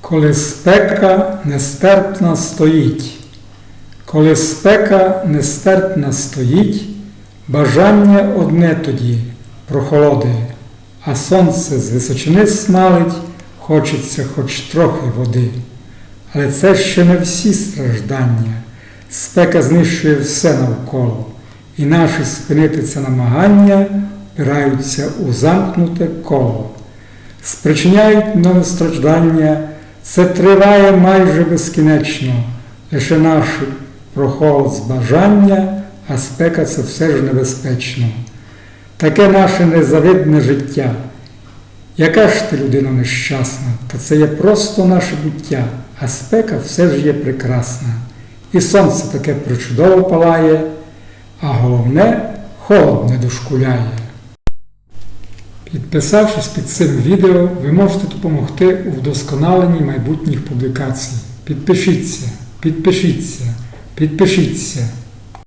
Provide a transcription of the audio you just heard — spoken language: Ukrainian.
Коли спека нестерпна стоїть, коли спека нестерпна стоїть, бажання одне тоді прохолоди, а сонце з височини смалить, хочеться хоч трохи води. Але це ще не всі страждання. Спека знищує все навколо, і наші спинити це намагання впираються у замкнуте коло. Спричиняють нове страждання, це триває майже безкінечно, лише наші прохолод з бажання, а спека це все ж небезпечно. Таке наше незавидне життя. Яка ж ти людина нещасна, та це є просто наше буття, а спека все ж є прекрасна. І сонце таке причудово палає, а головне холод не дошкуляє. Підписавшись під цим відео, ви можете допомогти у вдосконаленні майбутніх публікацій. Підпишіться, підпишіться, підпишіться.